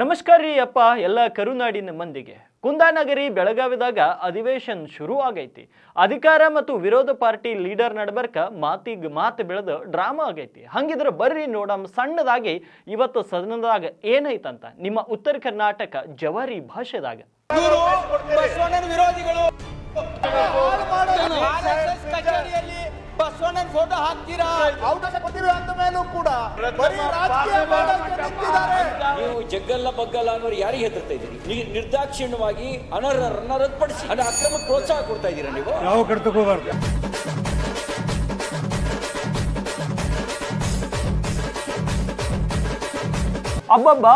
ನಮಸ್ಕಾರ ರೀ ಅಪ್ಪ, ಎಲ್ಲ ಕರುನಾಡಿನ ಮಂದಿಗೆ. ಕುಂದಾನಗರಿ ಬೆಳಗಾವಿದಾಗ ಅಧಿವೇಶನ್ ಶುರು ಆಗೈತಿ. ಅಧಿಕಾರ ಮತ್ತು ವಿರೋಧ ಪಾರ್ಟಿ ಲೀಡರ್ ನಡ್ಬರ್ಕ ಮಾತಿಗೆ ಮಾತು ಬೆಳೆದು ಡ್ರಾಮಾ ಆಗೈತಿ. ಹಂಗಿದ್ರೆ ಬರ್ರಿ ನೋಡಮ್, ಸಣ್ಣದಾಗಿ ಇವತ್ತು ಸದನದಾಗ ಏನೈತಂತ ನಿಮ್ಮ ಉತ್ತರ ಕರ್ನಾಟಕ ಜವಾರಿ ಭಾಷೆದಾಗ. ವಿರೋಧಿಗಳು. ಬಸವಣ್ಣನ ಫೋಟೋ ಹಾಕ್ತೀರಾ? ಅವಕಾಶ ಅಂತ ಮೇಲೂ ಕೂಡ ಬರೀ ರಾಜಕೀಯ ಮಾಡೋಕೆ ನಿಂತಿದ್ದಾರೆ. ನೀವು ಜಗ್ಗಲ್ಲ ಬಗ್ಗಲ್ಲ ಅನ್ನೋರು ಯಾರಿಗೆ ಹೆದರ್ತಾ ಇದ್ದೀರಿ? ನೀವು ನಿರ್ದಾಕ್ಷಿಣ್ಯವಾಗಿ ಅನರ್ಹರನ್ನ ರದ್ದುಪಡಿಸಿ ಅಂದ್ರೆ ಅಕ್ರಮ ಪ್ರೋತ್ಸಾಹ ಕೊಡ್ತಾ ಇದ್ದೀರಾ ನೀವು? ಯಾವ ಕಡೆ ತಗೋಬಾರ್ದು ಅಬ್ಬಬ್ಬ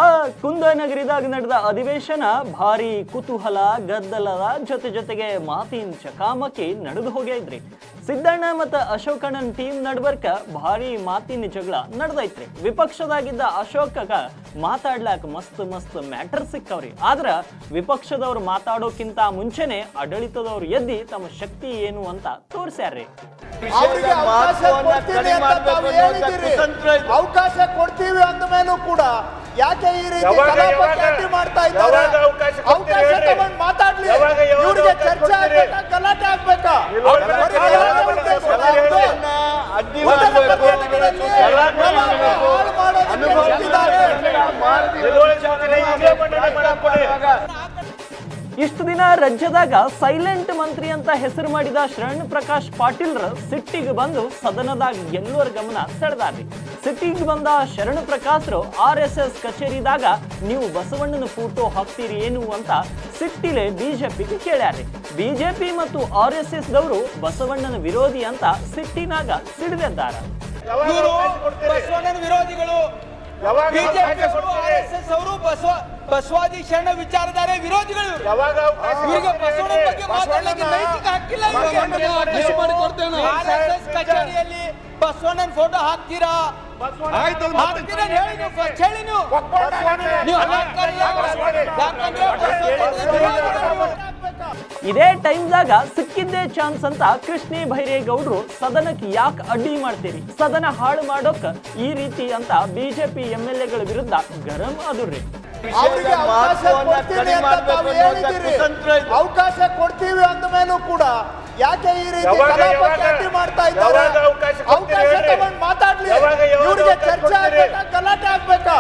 ಕುಂದನಗರಿದಾಗ ನಡೆದ ಅಧಿವೇಶನ ಭಾರಿ ಕುತೂಹಲ ಗದ್ದಲದ ಜೊತೆ ಜೊತೆಗೆ ಮಾತಿನ ಚಕಾಮಕಿ ನಡೆದು ಹೋಗೈತ್ರಿ ಸಿದ್ದಣ್ಣ ಮತ್ತು ಅಶೋಕಣ್ಣನ್ ಟೀಮ್ ನಡ್ಬರ್ಕ ಭಾರಿ ಮಾತಿನ ಜಗಳ ನಡೆದೈತ್ರಿ. ವಿಪಕ್ಷದಾಗಿದ್ದ ಅಶೋಕಗ ಮಾತಾಡ್ಲಾಕ ಮಸ್ತ್ ಮಸ್ತ್ ಮ್ಯಾಟರ್ ಸಿಕ್ಕವ್ರಿ. ಆದ್ರ ವಿಪಕ್ಷದವ್ರು ಮಾತಾಡೋಕ್ಕಿಂತ ಮುಂಚೆನೆ ಆಡಳಿತದವ್ರು ಎದ್ದಿ ತಮ್ಮ ಶಕ್ತಿ ಏನು ಅಂತ ತೋರಿಸ್ಯಾರ್ರಿ. ಅವಕಾಶ ಕೊಡ್ತೀವಿ ಅಂದ ಮೇಲೂ ಕೂಡ ಯಾಕೆ ಈ ರೀತಿ ಮಾಡ್ತಾ ಇದ್ದಾರೆ? ಅವಕಾಶ? ತಗೊಂಡು ಮಾತಾಡ್ಲಿ. ಇವ್ರಿಗೆ ಚರ್ಚೆ? ಆಗ್ಬೇಕಾ? ಗಲಾಟೆ ಆಗ್ಬೇಕಾ ಇಲ್ಲ, ಬರೀ ಯಾವಾಗ- ಗಲಾಟೆ ಯಾವಾಗ ಉದ್ದೇಶ ಕೊಡ್ತೀರಿ ಹೊರತು ಹೇಳ್ರಿ? ಅಡ್ಡಿ ಮೊದಲ ಮಾಡ್ಬೇಕು. ಪ್ರಕರಣಗಳಲ್ಲಿ ಗಲಾಟೆ ಕಲಾಪ ಮಾಡ್ಬೇಕು. ಹಾಳು ಮಾಡೋದಕ್ಕೆ ಅನುಭವ ನಿಂತಿದ್ದಾರೆ. ತಿಳುವಳಿಕೆ ಜೊತೆಗೆ ಇದೇ ಮಂಡನೆ ಮಾಡಕ್ ಕೊಡಿ. ಇಷ್ಟು ದಿನ ರಾಜ್ಯದಾಗ ಸೈಲೆಂಟ್ ಮಂತ್ರಿ ಅಂತ ಹೆಸರು ಮಾಡಿದ ಶರಣ್ ಪ್ರಕಾಶ್ ಪಾಟೀಲ್ರ ಸಿಟ್ಟಿಗೆ ಬಂದು ಸದನದಾಗ ಎಲ್ಲರ ಗಮನ ಸೆಳೆದಾರ್ರಿ. ಸಿಟ್ಟಿಗೆ ಬಂದ ಶರಣ್ ಪ್ರಕಾಶ್ರು ಆರ್ ಎಸ್ ಎಸ್ ಕಚೇರಿದಾಗ, ನೀವು ಬಸವಣ್ಣನ ಫೋಟೋ ಹಾಕ್ತೀರಿ ಏನು ಅಂತ ಸಿಟ್ಟಿಲೆ ಬಿಜೆಪಿಗೆ ಕೇಳ್ಯಾರ್ರಿ. ಬಿಜೆಪಿ ಮತ್ತು ಆರ್ ಎಸ್ ಎಸ್ ದವರು ಬಸವಣ್ಣನ ವಿರೋಧಿ ಅಂತ ಸಿಟ್ಟಿನಾಗ ಸಿಡಿದೆದ್ದಾರ ಯಾವಾಗ ಇವರು ಅವಕಾಶ ಕೊಡ್ತೀರಿ? ಬಸವಣ್ಣನ ವಿರೋಧಿಗಳು ಯಾವಾಗ ಬಿಜೆಪಿ ಅವಕಾಶ ಕೊಡ್ತೀರಿ? ಆರ್ಎಸ್ಎಸ್ ಅವರು ಬಸವ ಬಸವಾದಿ ಶರಣ ವಿಚಾರಧಾರೆ ವಿರೋಧಿಗಳು. ಇವರು. ಯಾವಾಗ ಅವಕಾಶ ಇವರಿಗೆ ಬಸವನ? ಬಗ್ಗೆ ಮಾತಾಡಲಿಕ್ಕೆ ನೈತಿಕ ಹಕ್ಕಿಲ್ಲ ಆರ್ಎಸ್ಎಸ್ ಕಚೇರಿಯಲ್ಲಿ ಬಸವಣ್ಣನ ಫೋಟೋ ಹಾಕ್ತೀರಾ? ಹಾಕ್ತೀರಾ ಹೇಳಿ ನೀವು ಹೇಳಿ ನೀವು. ಯಾಕಂದ್ರೆ. ಇದೇ ಟೈಮ್ದಾಗ ಸಿಕ್ಕಿದ್ದೇ ಚಾನ್ಸ್ ಅಂತ ಕೃಷ್ಣಿ ಬೈರೇಗೌಡರು ಸದನಕ್ಕೆ ಯಾಕೆ ಅಡ್ಡಿ ಮಾಡ್ತೀರಿ? ಸದನ ಹಾಳು ಮಾಡೋಕ್ ಈ ರೀತಿ ಅಂತ ಬಿಜೆಪಿ ಎಂ ಎಲ್ ಎಗಳ ವಿರುದ್ಧ ಗರಂ ಅದುರ್ರಿ. ಅವರಿಗೆ ಅವಕಾಶ ಕೊಡ್ತೀವಿ ಅಂತ ಅವಕಾಶ ಕೊಡ್ತೀವಿ ಅಂದ ಮೇಲೂ ಕೂಡ ಯಾಕೆ ಈ ರೀತಿ ಮಾಡ್ತಾ ಇದ್ದಾರೆ? ಅವಕಾಶ? ತಗೊಂಡು ಮಾತಾಡ್ಲಿ. ಇವ್ರಿಗೆ ಚರ್ಚೆ? ಆಗ್ಬೇಕಾ? ಗಲಾಟೆ ಆಗ್ಬೇಕಾ?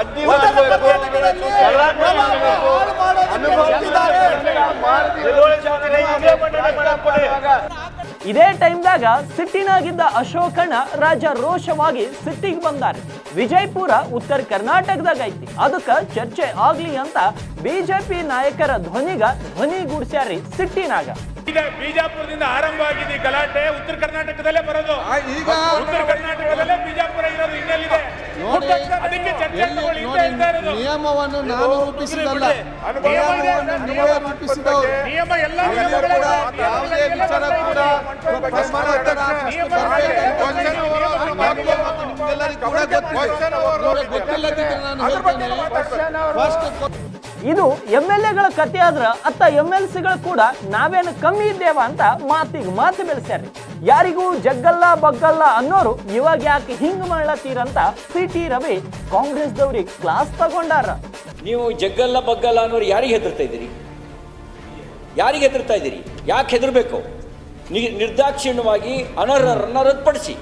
ಅಡ್ಡಿ પડે ಇದೇ ಟೈಮ್ದಾಗ ಸಿಟ್ಟಿನಾಗಿದ್ದ ಅಶೋಕಣ್ಣ ರಾಜ ರೋಷವಾಗಿ ಸಿಟ್ಟಿಗೆ ಬಂದಾರೆ ವಿಜಯಪುರ ಉತ್ತರ ಕರ್ನಾಟಕದಾಗ ಐತಿ. ಅದಕ್ಕ ಚರ್ಚೆ ಆಗ್ಲಿ ಅಂತ ಬಿಜೆಪಿ ನಾಯಕರ ಧ್ವನಿಗ ಧ್ವನಿಗೂಡ್ಸ್ಯಾರಿ ಸಿಟ್ಟಿನಾಗ. ಈಗ ಬಿಜಾಪುರದಿಂದ ಆರಂಭ ಆಗಿದೆ ಈ ಗಲಾಟೆ. ಉತ್ತರ ಕರ್ನಾಟಕದಲ್ಲೇ ಬರೋದು. ಈಗ ಉತ್ತರ ಕರ್ನಾಟಕದಲ್ಲೇ ಬಿಜಾಪುರ ಇರೋದು ಇನ್ನೆಲ್ಲಿದೆ? ನೋಡಿ ಅದಕ್ಕೆ ಚರ್ಚೆ ನೋಡಿ ಹಿಂದೆ ಇರ್ತಾ ಇರೋದು. ನಿಯಮವನ್ನು ನಾನು ರೂಪಿಸಿದಲ್ಲ. ಅನುಭವ ಇದೆ, ನಿಯಮವನ್ನು ನೀವೇ ರೂಪಿಸಿದವರು. ನಿಯಮ ಎಲ್ಲ ನಿಯಮಗಳೇ ಯಾವುದೇ ವಿಚಾರ ಇದು ಎಂ ಎಲ್ ಎಗಳ ಕತೆ ಆದ್ರ ಅತ್ತ ಎಂ ಎಲ್ ಸಿಗಳು ಕೂಡ ನಾವೇನು ಕಮ್ಮಿ ಇದ್ದೇವ ಅಂತ ಮಾತಿಗೆ ಮಾತು ಬೆಳೆಸ್ಯಾರ್ರಿ. ಯಾರಿಗೂ ಜಗ್ಗಲ್ಲ ಬಗ್ಗಲ್ಲ ಅನ್ನೋರು ಇವಾಗ ಯಾಕೆ ಹಿಂಗ್ ಮಾಡ್ಲತ್ತೀರಂತ ಸಿ ಟಿ ರವಿ ಕಾಂಗ್ರೆಸ್ದವ್ರಿಗೆ ಕ್ಲಾಸ್ ತಗೊಂಡಾರ. ನೀವು ಜಗ್ಗಲ್ಲ ಬಗ್ಗಲ್ಲ ಅನ್ನೋರು ಯಾರಿಗೆ ಹೆದರ್ತಾ ಇದ್ದೀರಿ? ಯಾರಿಗೆ ಹೆದರ್ತಾ ಇದ್ದೀರಿ? ಯಾಕೆ ಹೆದರ್ಬೇಕು? ನಿ- ನಿರ್ದಾಕ್ಷಿಣ್ಯವಾಗಿ ಅನರ್ಹರನ್ನು ರದ್ದುಪಡಿಸಿ.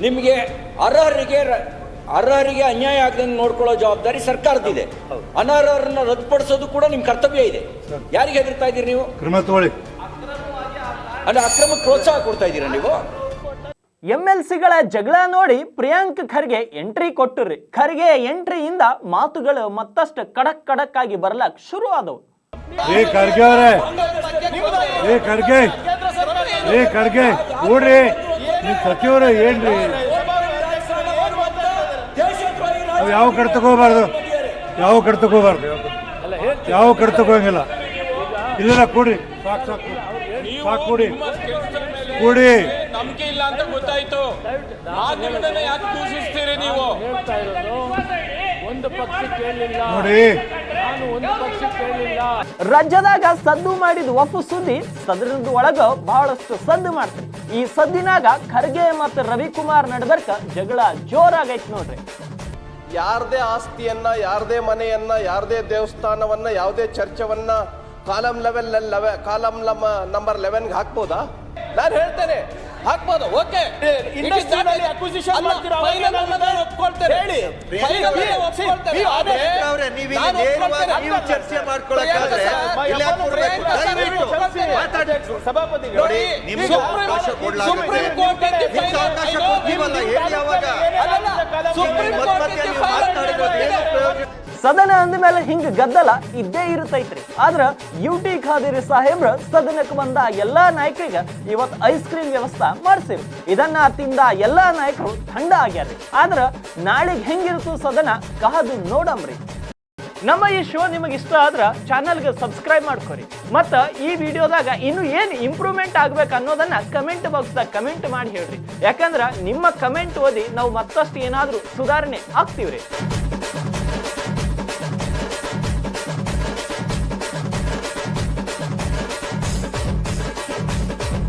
ನಿಮಗೆ ಅರ್ಹರಿಗೆ ರ- ಅರ್ಹರಿಗೆ ಅನ್ಯಾಯ ಆಗದಂಗೆ ನೋಡ್ಕೊಳ್ಳೋ ಜವಾಬ್ದಾರಿ ಸರ್ಕಾರದಿದೆ ಅನರ್ಹರನ್ನು ರದ್ದುಪಡಿಸೋದು ಕೂಡ ನಿಮ್ಮ ಕರ್ತವ್ಯ ಇದೆ. ಯಾರಿಗೆ ಹೆದರ್ತಾ ಇದ್ದೀರಿ ನೀವು? ಕ್ರಮ ತಗೊಳ್ಳಿ. ಅಂದ್ರೆ ಅಕ್ರಮ ಪ್ರೋತ್ಸಾಹ ಕೊಡ್ತಾ ಇದ್ದೀರಾ ನೀವು? ಎಂ ಎಲ್ ಸಿಗಳ ಜಗಳ ನೋಡಿ ಪ್ರಿಯಾಂಕ್ ಖರ್ಗೆ ಎಂಟ್ರಿ ಕೊಟ್ಟರ್ರಿ ಖರ್ಗೆ ಎಂಟ್ರಿಯಿಂದ ಮಾತುಗಳು ಮತ್ತಷ್ಟು ಕಡಕ್ ಕಡಕ್ ಆಗಿ ಬರ್ಲಕ್ ಶುರು ಆದವು ಏ ಖರ್ಗೆ ನೋಡ್ರಿ ನೀವು ಸಚಿವರು ಏನ್ರಿ? ಯಾವ ಕಡೆ ತಗೋಬಾರ್ದು ಯಾವ ಕಡೆ ತಗೋಬಾರ್ದು ಯಾವ ಕಡೆ ತಗೋಂಗಿಲ್ಲ ಇಲ್ಲ ಕೂಡ್ರಿ ಸಾಕು ಸಾಕು ಸಾಕು. ಕೊಡಿ. ಕೊಡಿ. ನಂಬಿಕೆ ಇಲ್ಲ ಅಂತ ಗೊತ್ತಾಯ್ತು ಮಾಧ್ಯಮದನ್ನ ಯಾಕೆ ದೂಷಿಸ್ತೀರಿ ನೀವು ನೋಡಿ. ಒಂದು ಪಕ್ಷಕ್ಕೆ ಹೇಳಿಲ್ಲ ರಾಜ್ಯದಾಗ ಸದ್ದು ಮಾಡಿದ ವಫು ಸುದ್ದಿ ಸದನದ ಒಳಗ ಬಹಳಷ್ಟು ಸದ್ದು ಮಾಡ್ತಾರೆ. ಈ ಸದ್ದಿನಾಗ ಖರ್ಗೆ ಮತ್ತು ರವಿಕುಮಾರ್ ನಡ್ಬರ್ಕ ಜಗಳ ಜೋರಾಗೈತ್ ನೋಡ್ರಿ. ಯಾರದೇ ಆಸ್ತಿಯನ್ನ ಯಾರದೇ ಮನೆಯನ್ನ ಯಾರದೇ ದೇವಸ್ಥಾನವನ್ನ ಯಾವುದೇ ಚರ್ಚವನ್ನ ಕಾಲಂ ಲೆವೆಲ್ ಲೆವೆ ಕಾಲಂ ನಂಬರ್ ಲೆವೆನ್ಗೆ ಹಾಕ್ಬೋದಾ? ನಾನು ಹೇಳ್ತೇನೆ. ಹಾಕ್ಬೋದು ಓಕೆ ಇಂಡಸ್ಟ್ರಿಯಲ್ಲಿ acquisition ಮಾಡ್ತೀರಾ? ಒಪ್ಕೊಳ್ತೇನೆ ಹೇಳಿ. Final ಹೇಳಿ ಅಲ್ಲಿ ಒಪ್ಕೊಳ್ತೇನೆ. ಬಿ- ಆದ್ರೆ ಅವ್ರೆ, ನೀವು ಇಲ್ಲಿ ನಾನು ನೇರವಾಗಿ ನೀವು ಚರ್ಚೆ ಮಾಡ್ಕೊಳಕ್ಕಾದ್ರೆ ಪ್ರಿಯಾಂಕಾ ಇಲ್ಲಿ ದಯವಿಟ್ಟು ಮಾತಾಡಿ. ಸಭಾಪತಿಗಳು ನೋಡಿ, ನಿಮ್ಗೆ ಸುಪ್ರೀಂ- ಅವಕಾಶ ಕೊಡ್ಲಾಗುತ್ತೆ. ಸುಪ್ರೀಂ ಕೋರ್ಟ್ ನಿಮ್ಗೆ ಅವಕಾಶ ಕೊಡ್ತೀವಲ್ಲ, ಹೇಳಿ. ಸುಪ್ರೀಂ ಕೋರ್ಟ್ ಮತ್ತೆ ನೀವು ಏನು ಪ್ರಯೋಜನ ಸದನ ಅಂದ ಮೇಲೆ ಹಿಂಗ ಗದ್ದಲ ಇದ್ದೇ ಇರುತ್ತೈತ್ರಿ. ಆದ್ರ ಯು ಟಿ ಖಾದಿರಿ ಸಾಹೇಬ್ರ ಸದನಕ್ಕೆ ಬಂದ ಎಲ್ಲಾ ನಾಯಕರಿಗೆ ಇವತ್ ಐಸ್ ಕ್ರೀಮ್ ವ್ಯವಸ್ಥೆ ಮಾಡಿಸಿರು. ಇದನ್ನ ತಿಂದ ಎಲ್ಲಾ ನಾಯಕರು ಥಂಡ ಆಗ್ಯಾರ್ರಿ. ಆದ್ರ ನಾಳೆಗ್ ಹೆಂಗಿರುತ್ತು ಸದನ ಕಾದು ನೋಡಮ್ರಿ. ನಮ್ಮ ಈ ಶೋ ನಿಮಗೆ ಇಷ್ಟ ಆದ್ರ ಚಾನಲ್ಗೆ ಸಬ್ಸ್ಕ್ರೈಬ್ ಮಾಡ್ಕೊರಿ. ಮತ್ತ ಈ ವಿಡಿಯೋದಾಗ ಇನ್ನು ಏನ್ ಇಂಪ್ರೂವ್ಮೆಂಟ್ ಆಗ್ಬೇಕು ಅನ್ನೋದನ್ನ ಕಮೆಂಟ್ ಬಾಕ್ಸ್ದಾಗ ಕಮೆಂಟ್ ಮಾಡಿ ಹೇಳ್ರಿ. ಯಾಕಂದ್ರ ನಿಮ್ಮ ಕಮೆಂಟ್ ಓದಿ ನಾವು ಮತ್ತಷ್ಟು ಏನಾದರೂ ಸುಧಾರಣೆ ಆಗ್ತೀವ್ರಿ.